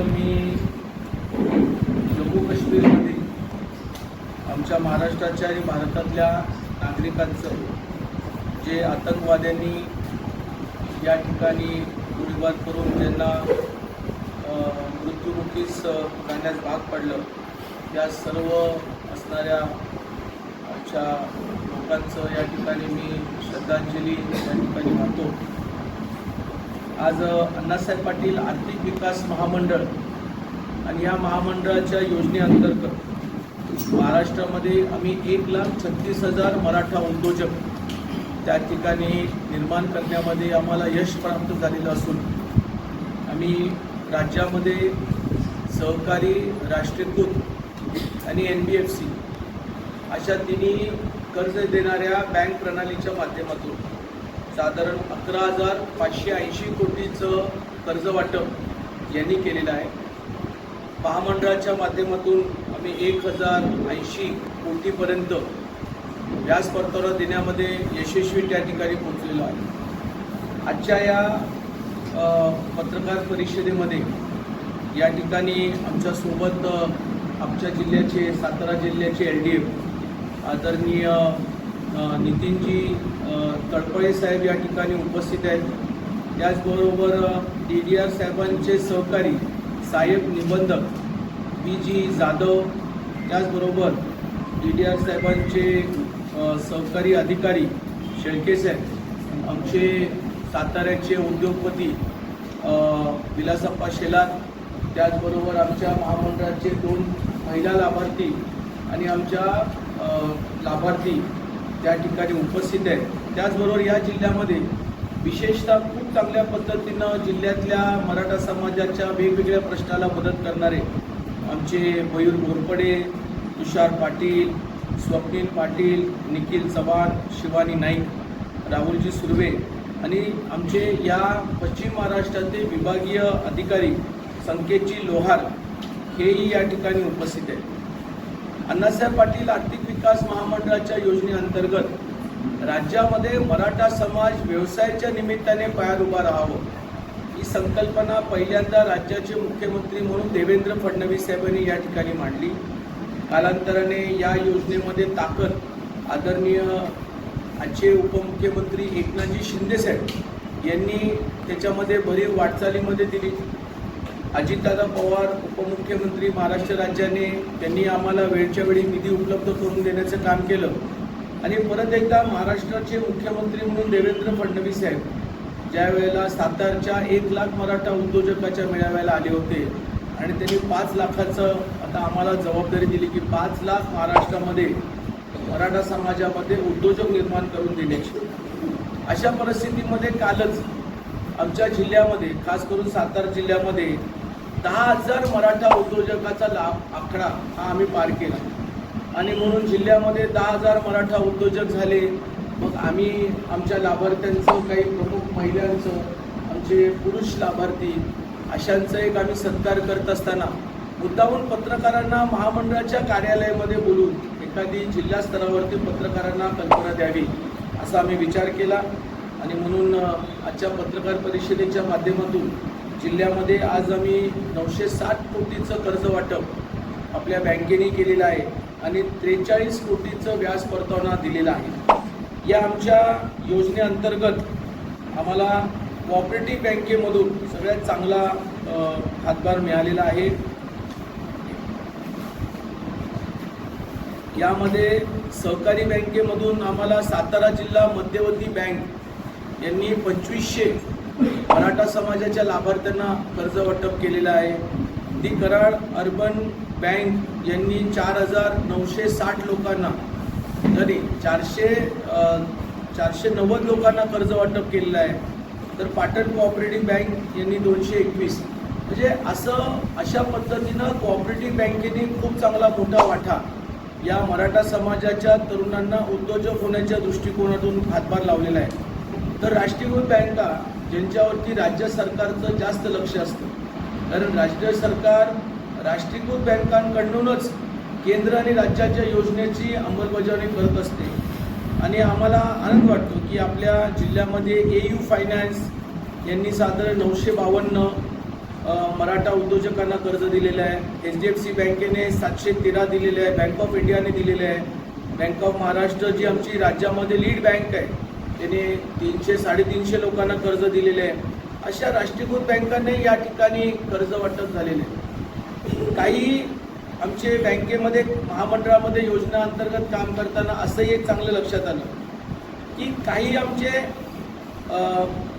तर मी जम्मू काश्मीरमध्ये आमच्या महाराष्ट्राच्या आणि भारतातल्या नागरिकांचं जे आतंकवाद्यांनी या ठिकाणी गोळीबार करून त्यांना अ, मृत्युमुखीच जाण्यास भाग पडलं. त्या सर्व असणाऱ्या आमच्या लोकांचं या ठिकाणी मी श्रद्धांजली या ठिकाणी वाहतो. आज अण्णासाहेब पाटील आर्थिक विकास महामंडळ आणि या महामंडळाच्या योजनेअंतर्गत महाराष्ट्रामध्ये आम्ही एक लाख छत्तीस हजार मराठा उद्योजक त्या ठिकाणी निर्माण करण्यामध्ये आम्हाला यश प्राप्त झालेलं असून आम्ही राज्यामध्ये सहकारी राष्ट्रीयकृत आणि एन बी एफ सी अशा तिन्ही कर्ज देणाऱ्या बँक प्रणालीच्या माध्यमातून साधारण अकरा हजार पाचशे ऐंशी कोटीचं कर्ज वाटप यांनी केलेलं आहे. महामंडळाच्या माध्यमातून आम्ही एक हजार ऐंशी कोटीपर्यंत व्याज परतावा देण्यामध्ये यशस्वी त्या ठिकाणी पोहोचलेलो आहे. आजच्या या पत्रकार परिषदेमध्ये या ठिकाणी आमच्यासोबत आमच्या जिल्ह्याचे सातारा जिल्ह्याचे एल डी एफ आदरणीय नितीनजी तडपळे तळपळे साहेब या ठिकाणी उपस्थित आहेत. त्याचबरोबर डी डी आर साहेबांचे सहकारी साहेब निबंधक बी जी जाधव त्याचबरोबर डी डी आर साहेबांचे सहकारी अधिकारी शेळके साहेब आमचे साताऱ्याचे उद्योगपती विलासप्पा शेलार त्याचबरोबर आमच्या महामंडळाचे दोन महिला लाभार्थी आणि आमच्या लाभार्थी त्या ठिकाणी उपस्थित आहेत. त्याचबरोबर या जिल्ह्यामध्ये विशेषतः खूप चांगल्या पद्धतीनं जिल्ह्यातल्या मराठा समाजाच्या वेगवेगळ्या प्रश्नाला मदत करणारे आमचे मयूर घोरपडे तुषार पाटील स्वप्नील पाटील निखिल चव्हाण शिवानी नाईक राहुलजी सुर्वे आणि आमचे या पश्चिम महाराष्ट्राचे विभागीय अधिकारी संकेतजी लोहार हेही या ठिकाणी उपस्थित आहेत. अण्णासाहेब पाटील आर्थिक विकास महामंडळाच्या योजनेअंतर्गत राज्यामध्ये मराठा समाज व्यवसायाच्या निमित्ताने पायात उभा राहावं. ही संकल्पना पहिल्यांदा राज्याचे मुख्यमंत्री म्हणून देवेंद्र फडणवीस साहेबांनी या ठिकाणी मांडली. कालांतराने या योजनेमध्ये ताकद आदरणीय आजचे उपमुख्यमंत्री एकनाथजी शिंदे साहेब यांनी त्याच्यामध्ये भरीव वाटचालीमध्ये दिली. अजितदादा पवार उपमुख्यमंत्री महाराष्ट्र राज्याने त्यांनी आम्हाला वेळच्या वेळी निधी उपलब्ध करून देण्याचं काम केलं. आणि परत एकदा महाराष्ट्राचे मुख्यमंत्री म्हणून देवेंद्र फडणवीस साहेब ज्या वेळेला सातारच्या एक लाख मराठा उद्योजकाच्या मेळाव्याला आले होते आणि त्यांनी पाच लाखाचं आता आम्हाला जबाबदारी दिली की पाच लाख महाराष्ट्रामध्ये मराठा समाजामध्ये उद्योजक निर्माण करून देण्याची. अशा परिस्थितीमध्ये कालच आमच्या जिल्ह्यामध्ये खास करून सातारा जिल्ह्यामध्ये दहा हजार मराठा उद्योजकाचा लाभ आकडा हा आम्ही पार केला. आणि म्हणून जिल्ह्यामध्ये दहा हजार मराठा उद्योजक झाले. मग आम्ही आमच्या लाभार्थ्यांचं काही प्रमुख महिलांचं आमचे पुरुष लाभार्थी अशांचं एक आम्ही सत्कार करत असताना मुद्दाहून पत्रकारांना महामंडळाच्या कार्यालयामध्ये बोलून एखादी जिल्हा स्तरावरती पत्रकारांना कल्पना द्यावी असा आम्ही विचार केला. आणि म्हणून आजच्या पत्रकार परिषदेच्या माध्यमातून जिल्ह्यामध्ये आज आम्ही नऊशे साठ कोटीचं कर्ज वाटप आपल्या बँकेने केलेलं आहे आणि त्रेचाळीस कोटीचं व्याज परतावा दिलेलं आहे. या आमच्या योजनेअंतर्गत आम्हाला कॉपरेटिव्ह बँकेमधून सगळ्यात चांगला हातभार मिळालेला आहे. यामध्ये सहकारी बँकेमधून आम्हाला सातारा जिल्हा मध्यवर्ती बँक यांनी पंचवीसशे मराठा समाजाच्या लाभार्थ्यांना कर्ज वाटप केलेलं आहे. दी कराड अर्बन बँक यांनी चार हजार नऊशे साठ लोकांना तरी चारशे चारशे नव्वद लोकांना कर्ज वाटप केलेलं आहे. तर पाटण कोऑपरेटिव्ह बँक यांनी दोनशे एकवीस. म्हणजे असं अशा पद्धतीनं कोऑपरेटिव्ह बँकेने खूप चांगला मोठा वाटा या मराठा समाजाच्या तरुणांना उद्योजक होण्याच्या दृष्टिकोनातून हातभार लावलेला आहे. तर राष्ट्रीयकृत बँका ज्यांच्यावरती राज्य सरकारचं जास्त लक्ष असतं. कारण राज्य सरकार राष्ट्रीयकृत बँकांकडूनच केंद्र आणि राज्याच्या योजनेची अंमलबजावणी करत असते. आणि आम्हाला आनंद वाटतो की आपल्या जिल्ह्यामध्ये ए यू फायनान्स यांनी साधारण नऊशे बावन्न मराठा उद्योजकांना कर्ज दिलेलं आहे. एच डी एफ सी बँकेने सातशे तेरा दिलेले आहे. बँक ऑफ इंडियाने दिलेलं आहे. बँक ऑफ महाराष्ट्र जी आमची राज्यामध्ये लीड बँक आहे. त्याने तीनशे साडेतीनशे लोकांना कर्ज दिलेले आहे. अशा राष्ट्रीयकृत बँकांनी या ठिकाणी कर्ज वाटप झालेले आहे. काही आमचे बँकेमध्ये महामंडळामध्ये योजना अंतर्गत काम करताना असंही एक चांगलं लक्षात आलं की काही आमचे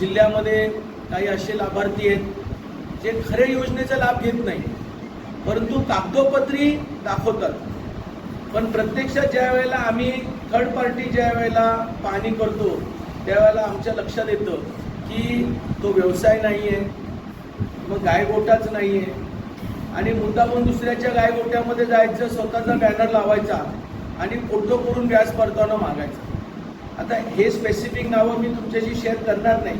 जिल्ह्यामध्ये काही असे लाभार्थी आहेत जे खरे योजनेचा लाभ घेत नाही. परंतु कागदोपत्री दाखवतात. पण प्रत्यक्षात ज्या वेळेला आम्ही थर्ड पार्टी ज्या वेळेला पाहणी करतो त्यावेळेला आमच्या लक्षात येतं की तो व्यवसाय नाही आहे मग गायगोटाच नाही आहे आणि मुद्दामून दुसऱ्याच्या गायगोट्यामध्ये जायचं स्वतःचा बॅनर लावायचा आणि फोटो करून व्याज परतावा मागायचा. आता हे स्पेसिफिक नावं मी तुमच्याशी शेअर करणार नाही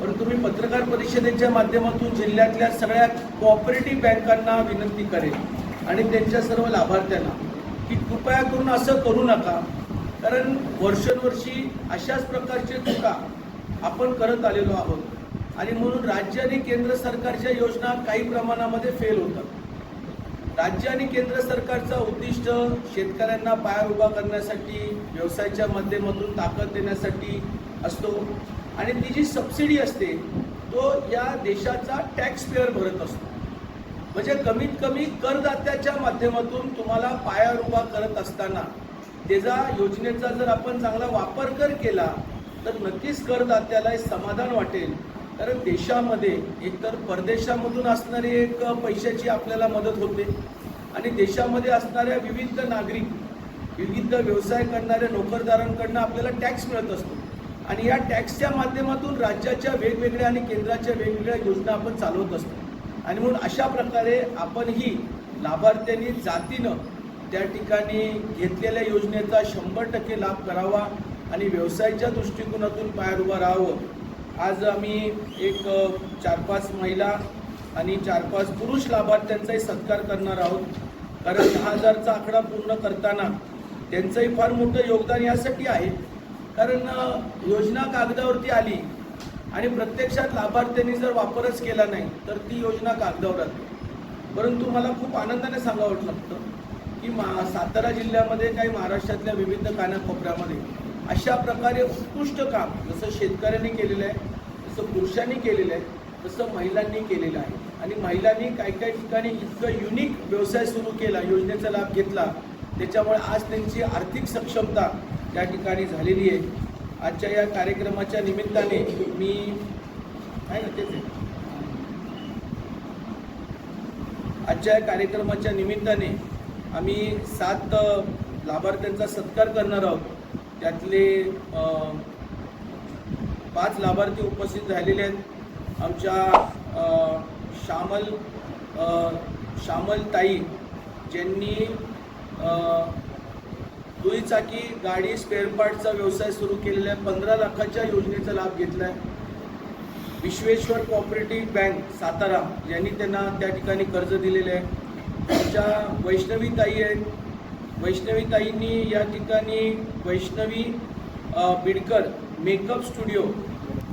परंतु तुम्ही पत्रकार परिषदेच्या माध्यमातून जिल्ह्यातल्या सगळ्या कोऑपरेटिव्ह बँकांना विनंती करेल आणि त्यांच्या सर्व लाभार्थ्यांना की कृपया करून असं करू नका कारण वर्षानुवर्षी अशाच प्रकारचे चुका आपण करत आलेलो आहोत. आणि म्हणून राज्य आणि केंद्र सरकारच्या योजना काही प्रमाणामध्ये फेल होतात. राज्य आणि केंद्र सरकारचा उद्दिष्ट शेतकऱ्यांना पायावर उभा करण्यासाठी व्यवसायाच्या माध्यमातून ताकद देण्यासाठी असतो. आणि ती जी सबसिडी असते तो या देशाचा टॅक्स पेअर भरत असतो. म्हणजे कमीत कमी करदात्याच्या माध्यमातून तुम्हाला पायावर उभा करत असताना त्याचा योजनेचा जर आपण चांगला वापर कर केला तर नक्कीच करदात्याला हे समाधान वाटेल. कारण देशामध्ये एकतर परदेशामधून असणारी एक पैशाची आपल्याला मदत होते. आणि देशामध्ये असणाऱ्या विविध नागरिक विविध व्यवसाय करणाऱ्या नोकरदारांकडनं आपल्याला टॅक्स मिळत असतो. आणि या टॅक्सच्या माध्यमातून राज्याच्या वेगवेगळ्या आणि केंद्राच्या वेगवेगळ्या योजना आपण चालवत असतो. आणि म्हणून अशा प्रकारे आपणही लाभार्थ्यांनी जातीनं त्या ठिकाणी घेतलेल्या योजनेचा शंभर टक्के लाभ करावा आणि व्यवसायाच्या दृष्टिकोनातून पायावर उभं राहावं. आज आम्ही एक चार पाच महिला आणि चार पाच पुरुष लाभार्थ्यांचाही सत्कार करणार आहोत. कारण दहा हजारचा आकडा पूर्ण करताना त्यांचंही फार मोठं योगदान यासाठी आहे. कारण योजना कागदावरती आली आणि प्रत्यक्षात लाभार्थ्यांनी जर वापरच केला नाही तर ती योजना कागदावर आली. परंतु मला खूप आनंदाने सांगावं लागतं की मा सातारा जिल्ह्यामध्ये काही महाराष्ट्रातल्या विविध कानाकोपऱ्यामध्ये अशा प्रकारे उत्कृष्ट काम जसं शेतकऱ्यांनी केलेलं आहे जसं पुरुषांनी केलेलं आहे तसं महिलांनी केलेलं आहे. आणि महिलांनी काही काही ठिकाणी इतकं युनिक व्यवसाय सुरू केला योजनेचा लाभ घेतला. त्याच्यामुळे आज त्यांची आर्थिक सक्षमता त्या ठिकाणी झालेली आहे. आजच्या या कार्यक्रमाच्या निमित्ताने मी काय ना तेच आहे. आजच्या या कार्यक्रमाच्या निमित्ताने आम्ही सात लाभार्थ्यांचा सत्कार करणार आहोत. त्यातले पाच लाभार्थी उपस्थित झालेले आहेत. आमच्या श्यामल श्यामल ताई ज्यांनी दुईचाकी गाडी स्पेअर पार्टचा व्यवसाय सुरू केलेला आहे. पंधरा लाखाच्या योजनेचा लाभ घेतला आहे. विश्वेश्वर कॉपरेटिव्ह बँक सातारा यांनी त्यांना त्या ठिकाणी कर्ज दिलेले आहे. आमच्या वैष्णवी ताई आहेत वैष्णवी ताईंनी या ठिकाणी Vaishnavi Bidkar makeup studio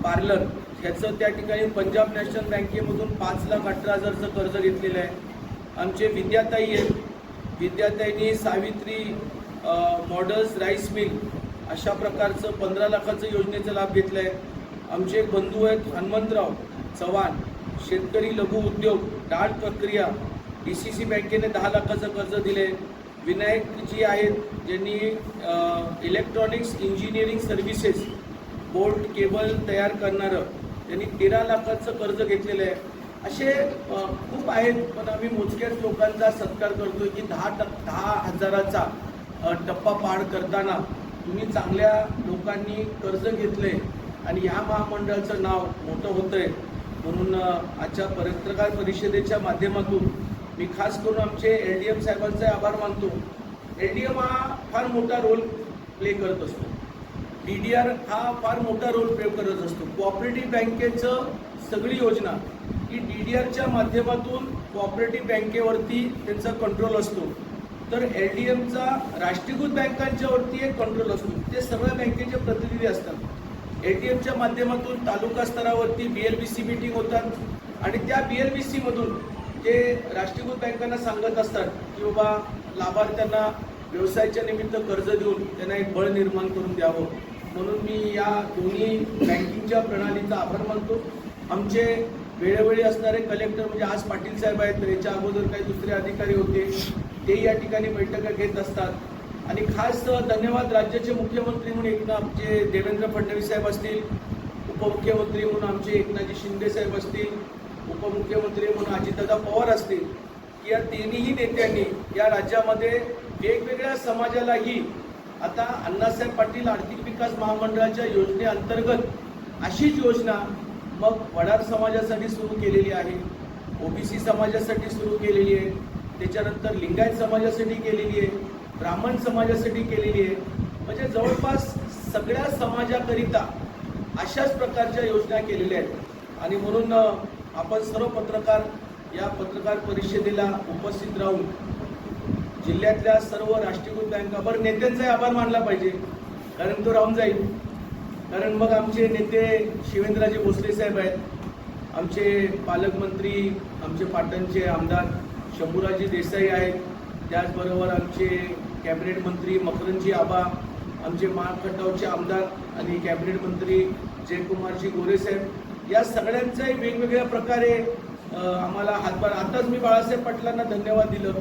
parlour ह्याचं त्या ठिकाणी पंजाब नॅशनल बँकेमधून पाच लाख अठरा हजारचं कर्ज घेतलेलं आहे. आमचे विद्याताई आहेत. विद्याताईंनी सावित्री मॉडल्स राईस मिल अशा प्रकारचं पंधरा लाखाचं योजनेचा लाभ घेतला आहे आमचे एक बंधू आहेत हनुमंतराव चव्हाण शेतकरी लघु उद्योग डाळ प्रक्रिया डी सी सी बँकेने दहा लाखाचं कर्ज दिले विनायकजी आहेत ज्यांनी electronics engineering services bolt cable तयार करणारं त्यांनी तेरा लाखाचं कर्ज घेतलेलं आहे. असे खूप आहेत पण आम्ही मोजक्याच लोकांचा सत्कार करतो की दहा टक दहा हजाराचा टप्पा पार करताना तुम्ही चांगल्या लोकांनी कर्ज घेतले आणि ह्या महामंडळाचं नाव मोठं होतं आहे म्हणून आजच्या पत्रकार परिषदेच्या माध्यमातून मी खास करून आमचे एल डी एम साहेबांचे आभार मानतो. एल डी एम हा फार मोठा रोल प्ले करत असतो. डी डी आर हा फार मोठा रोल प्ले करत असतो. कोऑपरेटिव्ह बँकेचं सगळी योजना ही डी डी आरच्या माध्यमातून कोऑपरेटिव्ह बँकेवरती त्यांचा कंट्रोल असतो. तर एल डी एमचा राष्ट्रीयकृत बँकांच्यावरती एक कंट्रोल असतो. ते सगळ्या बँकेचे प्रतिनिधी असतात. एल डी एमच्या माध्यमातून तालुका स्तरावरती B L B C meeting होतात. आणि त्या बी एल बी सीमधून जे राष्ट्रीयकृत बँकांना सांगत असतात की बाबा लाभार्थ्यांना व्यवसायाच्या निमित्त कर्ज देऊन त्यांना एक बळ निर्माण करून द्यावं. म्हणून मी या दोन्ही बँकिंगच्या प्रणालीचा आभार मानतो. आमचे वेळोवेळी असणारे कलेक्टर म्हणजे आज पाटील साहेब आहेत तर याच्या अगोदर काही दुसरे अधिकारी होते. ते या ठिकाणी बैठका घेत असतात. आणि खास धन्यवाद राज्याचे मुख्यमंत्री म्हणून एकनाथ आमचे देवेंद्र फडणवीस साहेब असतील उपमुख्यमंत्री म्हणून आमचे एकनाथजी शिंदे साहेब असतील उपमुख्यमंत्री म्हणून अजितदादा पवार असतील की या तिन्ही नेत्यांनी या राज्यामध्ये वेगवेगळ्या समाजालाही आता अण्णासाहेब पाटील आर्थिक विकास महामंडळाच्या योजनेअंतर्गत अशीच योजना मग वडार समाजासाठी सुरू केलेली आहे ओबीसी समाजासाठी सुरू केलेली आहे त्याच्यानंतर लिंगायत समाजासाठी केलेली आहे ब्राह्मण समाजासाठी केलेली आहे. म्हणजे जवळपास सगळ्या समाजाकरिता अशाच प्रकारच्या योजना केलेल्या आहेत. आणि म्हणून आपण सर्व पत्रकार या पत्रकार परिषदेला उपस्थित राहून जिल्ह्यातल्या सर्व राष्ट्रीयकृत बँका बरं नेत्यांचाही आभार मानला पाहिजे. कारण तो राहून जाईल. कारण मग आमचे नेते शिवेंद्रजी भोसले साहेब आहेत. आमचे पालकमंत्री आमचे पाटणचे आमदार शंभूराजी देसाई आहेत. त्याचबरोबर आमचे कॅबिनेट मंत्री मकरंजी आबा आमचे माळखटावचे आमदार आणि कॅबिनेट मंत्री जयकुमारजी गोरे साहेब. या सगळ्यांचाही वेगवेगळ्या प्रकारे आम्हाला हातभार आताच मी बाळासाहेब पाटलांना धन्यवाद दिलं.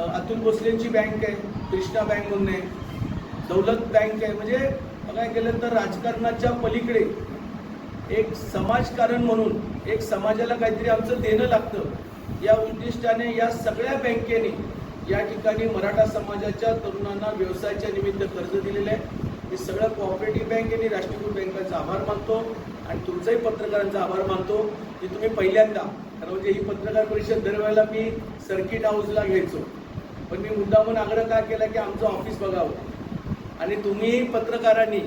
अतुल भोसलेंची बँक आहे कृष्णा बँक म्हणून आहे दौलत बँक आहे. म्हणजे बघायला गेलं तर राजकारणाच्या पलीकडे एक समाजकारण म्हणून एक समाजाला काहीतरी आमचं देणं लागतं. या उद्दिष्टाने या सगळ्या बँकेने या ठिकाणी मराठा समाजाच्या तरुणांना व्यवसायाच्या निमित्त कर्ज दिलेलं आहे. मी सगळ्या कोऑपरेटिव्ह बँक आणि राष्ट्रीयकृत बँकांचा आभार मानतो आणि तुमचाही पत्रकारांचा आभार मानतो की तुम्ही पहिल्यांदा कारण म्हणजे ही पत्रकार परिषद दरवेळेला मी सर्किट हाऊसला घ्यायचो. पण मी मुद्दामून आग्रह का केला की आमचं ऑफिस बघावं? आणि तुम्ही पत्रकारांनी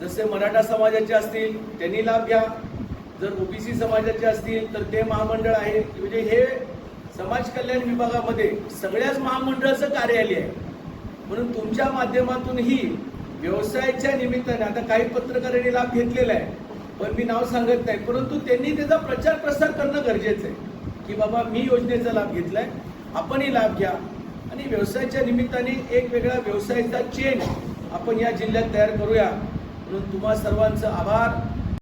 जसे मराठा समाजाचे असतील त्यांनी लाभ घ्या. जर ओबीसी समाजाचे असतील तर ते महामंडळ आहे. म्हणजे हे समाज कल्याण विभागामध्ये सगळ्याच महामंडळाचं कार्यालय आहे. म्हणून तुमच्या माध्यमातूनही व्यवसायाच्या निमित्ताने. आता काही पत्रकारांनी लाभ घेतलेला आहे पण मी नाव सांगत नाही. परंतु त्यांनी त्याचा प्रचार प्रसार करणं गरजेचं आहे. की बाबा मी योजनेचा लाभ घेतलाय आपणही लाभ घ्या. आणि व्यवसायाच्या निमित्ताने एक वेगळा व्यवसायाचा चेन आपण या जिल्ह्यात तयार करूया. म्हणून तुम्हा सर्वांचं आभार.